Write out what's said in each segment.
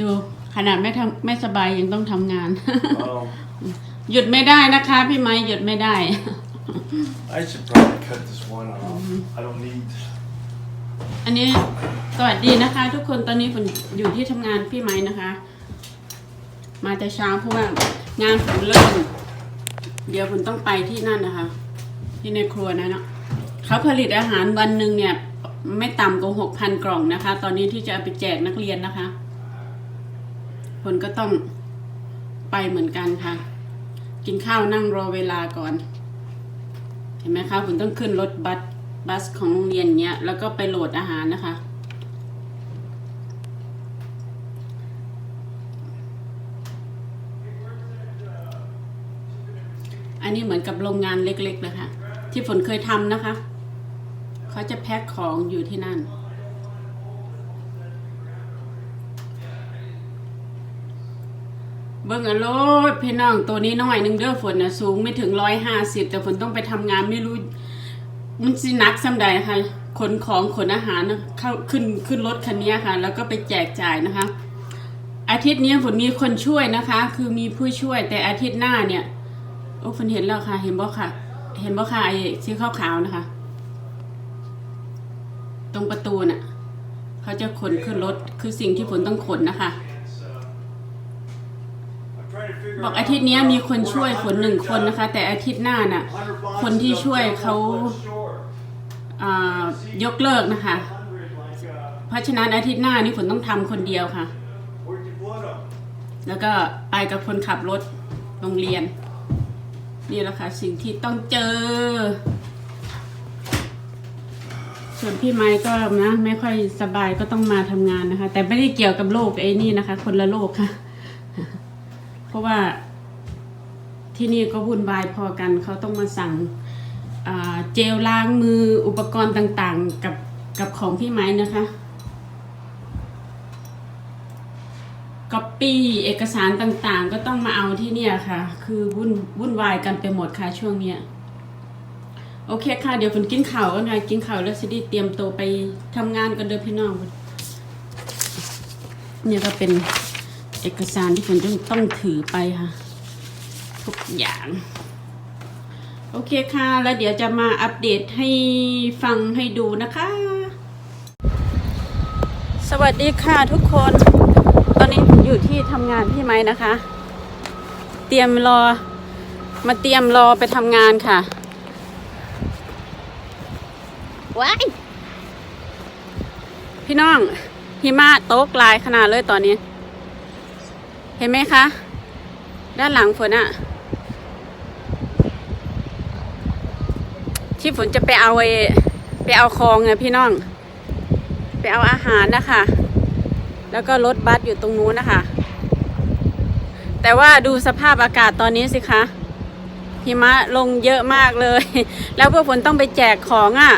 ดูขนาดไม่ทำไม่สบายยังต้องทำงาน Um, หยุดไม่ได้นะคะ พี่ไม้หยุดไม่ได้ I should probably cut this one off. I don't need. อันนี้สวัสดีนะคะ ทุกคนตอนนี้ฝนอยู่ที่ทำงานพี่ไม้นะคะ มาแต่เช้าเพราะว่างานฝนเริ่ม เดี๋ยวฝนต้องไปที่นั่นนะคะ ที่ในครัวนะเนาะเขาผลิตอาหารวันหนึ่งเนี่ย ไม่ต่ำกว่าหกพันกล่องนะคะ ตอนนี้ที่จะเอาไปแจกนักเรียนนะคะ ฝนก็ต้องไปเหมือนกันค่ะ กินข้าวนั่งรอเวลาก่อน เห็นไหมคะผมต้องขึ้นรถบัสบัสของโรงเรียนเนี้ย แล้วก็ไปโหลดอาหารนะคะ อันนี้เหมือนกับโรงงานเล็กๆเลยค่ะ ที่ฝนเคยทำนะคะ เขาจะแพ็คของอยู่ที่นั่น เบิ่งอะโลดพี่น้องตัวนี้น้อยหนึ่งเด้อฝนนะสูงไม่ถึงร้อยห้าสิบแต่ฝนต้องไปทำงานไม่รู้ มันสิหนักสำใดค่ะขนของขนอาหารเข้าขึ้นขึ้นรถคันนี้ค่ะ แล้วก็ไปแจกจ่ายนะคะ อาทิตย์นี้ฝนมีคนช่วยนะคะ คือมีผู้ช่วยแต่อาทิตย์หน้าเนี่ยโอ้ฝนเห็นแล้วค่ะ เห็นบ่ค่ะ เห็นบ่ค่ะไอ้สีขาวๆนะคะ ตรงประตูน่ะ เขาจะขนขึ้นรถคือสิ่งที่ฝนต้องขนนะคะ บอกอาทิตย์นี้มีคนช่วยฝนหนึ่งคนนะคะ แต่อาทิตย์หน้าน่ะคนที่ช่วยเขาายกเลิกนะคะ เพราะฉะนั้นอาทิตย์หน้านี่ฝนต้องทำคนเดียวค่ะ แล้วก็ไปกับคนขับรถโรงเรียน นี่แหละค่ะสิ่งที่ต้องเจอ ส่วนพี่ไม้ก็นะไม่ค่อยสบายก็ต้องมาทำงานนะคะ แต่ไม่ได้เกี่ยวกับโรคไอ้นี่นะคะ คนละโรคค่ะ เพราะว่าที่นี่ก็วุ่นวายพอกันเขาต้องมาสั่งเจลล้างมืออุปกรณ์ต่างๆ กับกับของพี่ไม้นะคะก๊อปปี้เอกสารต่างๆ ก็ต้องมาเอาที่เนี่ยค่ะ คือวุ่นวุ่นวายกันไปหมดค่ะช่วงเนี้ยโอเคค่ะ เดี๋ยวฝนกินข้าวกันค่ะกินข้าวแล้วสิไดีเตรียมตัวไปทำงานกันเด้อพี่น้องเนี่ยก็เป็น เอกสารที่ฝนต้องต้องถือไปค่ะ ทุกอย่าง โอเคค่ะ แล้วเดี๋ยวจะมาอัปเดตให้ฟังให้ดูนะคะ สวัสดีค่ะทุกคน ตอนนี้ผมอยู่ที่ทำงานพี่ไม้นะคะ เตรียมรอ มาเตรียมรอไปทำงานค่ะว้ายพี่น้องหิมะตกลายขนาดเลยตอนนี้ เห็นไหมคะ ด้านหลังฝนอะที่ฝนจะไปเอาไอไปเอาคองไงพี่น้อง ไปเอาอาหารนะคะ แล้วก็รถบัสอยู่ตรงนู้นนะคะ แต่ว่าดูสภาพอากาศตอนนี้สิคะหิมะลงเยอะมากเลย แล้วพวกฝนต้องไปแจกของอะ่ะ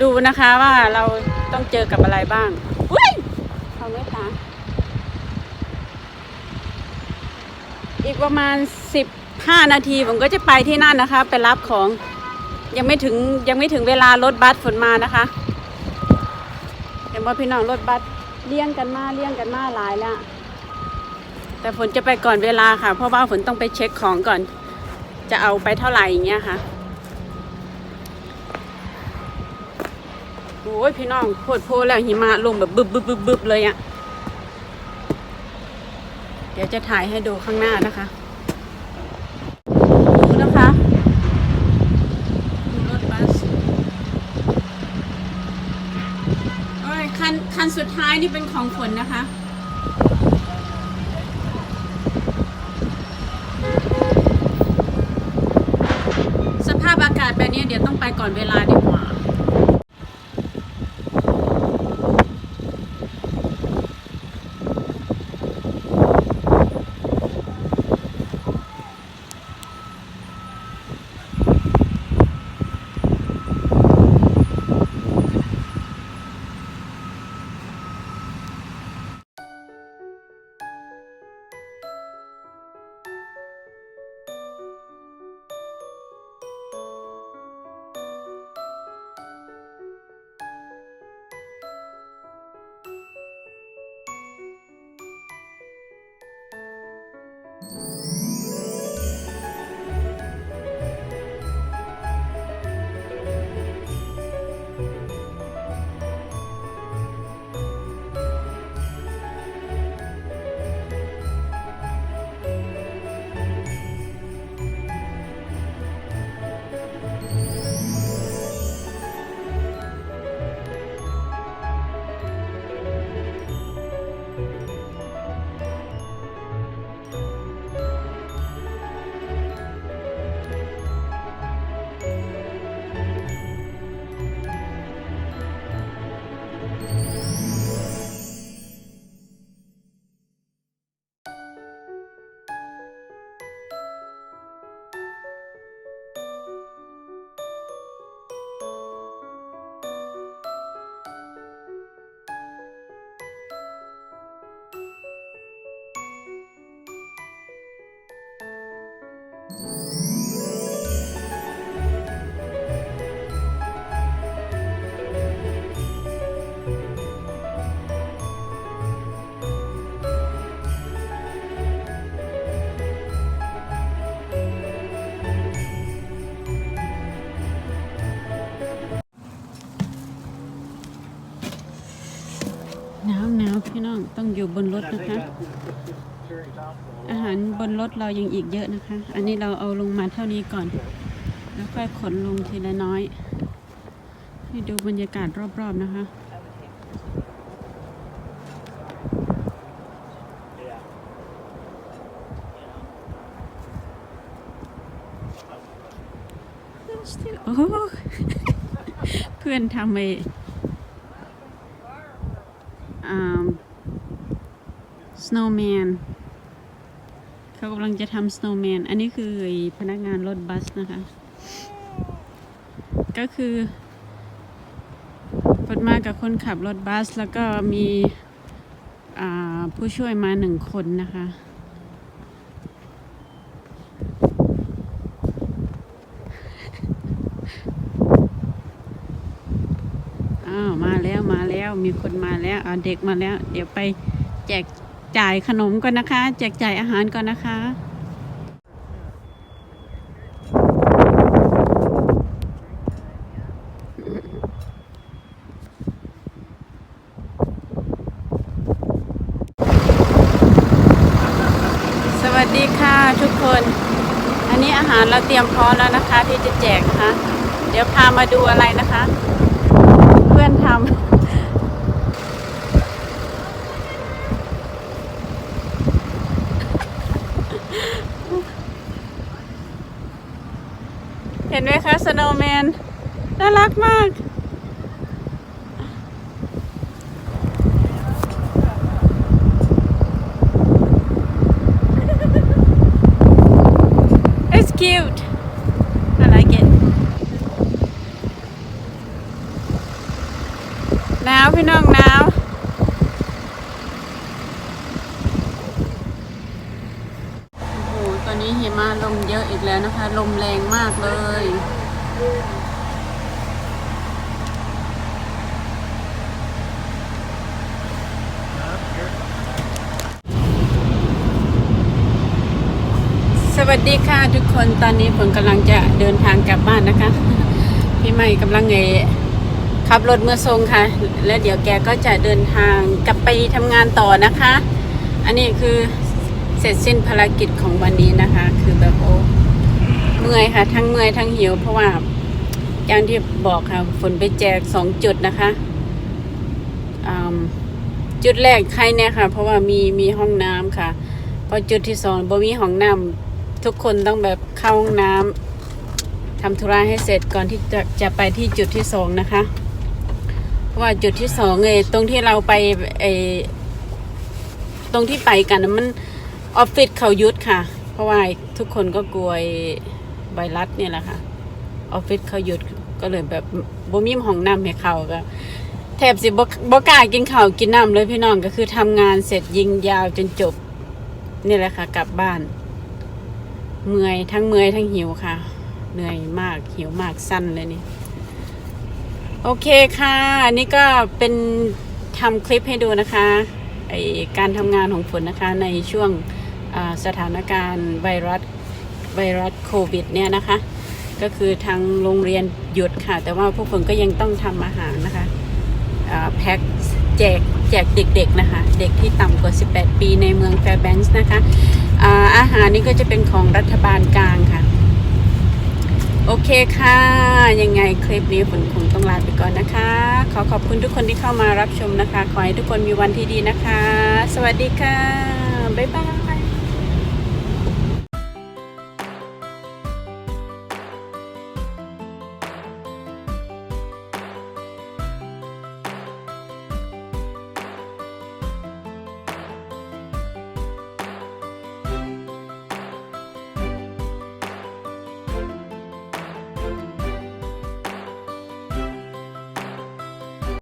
ดูนะคะว่าเราต้องเจอกับอะไรบ้างอุ้ยเอาไหมคะ อีกประมาณสิบห้านาทีผมก็จะไปที่นั่นนะคะ ไปรับของยังไม่ถึงยังไม่ถึงเวลารถบัสฝนมานะคะเห็นว่าพี่น้องรถบัสเลี่ยงกันมาเลี่ยงกันมาหลายแล้วแต่ฝนจะไปก่อนเวลาค่ะ เพราะว่าฝนต้องไปเช็คของก่อน จะเอาไปเท่าไหร่อย่างเงี้ยค่ะโอ้ยพี่น้องโคตรโพแล้วหิมะลงแบบบึบบึบบึบเลยอะ่ะ ดี๋ยวจะถ่ายให้ดูข้างหน้านะคะ ดูนะคะดูรถบัสโอ้ยคันคันสุดท้ายนี่เป็นของฝนนะคะสภาพอากาศแบบนี้เดี๋ยวต้องไปก่อนเวลาดีกว่า อยู่บนรถนะคะ อาหารบนรถเรายังอีกเยอะนะคะ อันนี้เราเอาลงมาเท่านี้ก่อน แล้วค่อยขนลงทีละน้อย ให้ดูบรรยากาศรอบๆนะคะโอ้โหเพื่อนทำไปอ่า snowman เขากำลังจะทำ snowman อันนี้คือพนักงานรถบัสนะคะ ก็คือเปิดมากับคนขับรถบัส แล้วก็มีผู้ช่วยมาหนึ่งคนนะคะอ้าวมาแล้วมาแล้วมีคนมาแล้วเอาเด็กมาแล้ว เดี๋ยวไปแจก จ่ายขนมก่อนนะคะ แจกจ่ายอาหารก่อนนะคะสวัสดีค่ะทุกคน อันนี้อาหารเราเตรียมพร้อมแล้วนะคะ ที่จะแจกนะคะ เดี๋ยวพามาดูอะไรนะคะ เพื่อนทำ เห็นไหมคะสโนว์แมนน่ารักมาก It's cute. I like it. หนาวพี่น้องหนาว โอ้โห ตอนนี้หิมะลมเยอะอี กแล้วนะคะ ลมแรงมากเลย สวัสดีค่ะทุกคนตอนนี้ผมกำลังจะเดินทางกลับบ้านนะคะ พี่ใหม่กำลังเอขับรถเมื่อทรงค่ะ และเดี๋ยวแกก็จะเดินทางกลับไปทำงานต่อนะคะ อันนี้คือเสร็จสิ้นภารกิจของวันนี้นะคะ คือแบบโอ้ เมื่อยค่ะ ทั้งเมื่อยทั้งหิวเพราะว่าอย่างที่บอกค่ะ ฝนไปแจกสองจุดนะคะ จุดแรกใครเนี่ยค่ะ เพราะว่ามีมีห้องน้ำค่ะ พอจุดที่สองบ่มีห้องน้ำทุกคนต้องแบบเข้าห้องน้ำทำธุระให้เสร็จก่อนที่จะจะไปที่จุดที่สองนะคะ เพราะว่าจุดที่สองเอตรงที่เราไปเอตรงที่ไปกันน่ะมันออฟฟิศเขายุดค่ะ เพราะว่าทุกคนก็กลัว ไวรัสเนี่ยแหละค่ะออฟฟิศเขาหยุดก็เลยแบบบ่มีห้องน้ำให้เขาก็แทบสิบ่บ่กล้ากินข้าวกินน้ำเลยพี่น้องก็คือทำงานเสร็จยิงยาวจนจบ นี่แหละค่ะ กลับบ้าน เมื่อยทั้งเมื่อยทั้งหิวค่ะ เหนื่อยมากหิวมากสั้นเลยนี่ โอเคค่ะ อันนี่ก็เป็นทำคลิปให้ดูนะคะไอการทำงานของฝนนะคะในช่วงสถานการณ์ไวรัส ไวรัสโควิดเนี่ยนะคะ ก็คือทางโรงเรียนหยุดค่ะ แต่ว่าพวกผมก็ยังต้องทำอาหารนะคะแพ็คแจกแจกเด็กๆนะคะ เด็กที่ต่ำกว่า 18 ปีในเมืองแฟร์แบงค์นะคะอาอาหารนี่ก็จะเป็นของรัฐบาลกลางค่ะ โอเคค่ะ ยังไงคลิปนี้ฝนคงต้องลาไปก่อนนะคะ ขอขอบคุณทุกคนที่เข้ามารับชมนะคะ ขอให้ทุกคนมีวันที่ดีนะคะ สวัสดีค่ะ บ๊ายบาย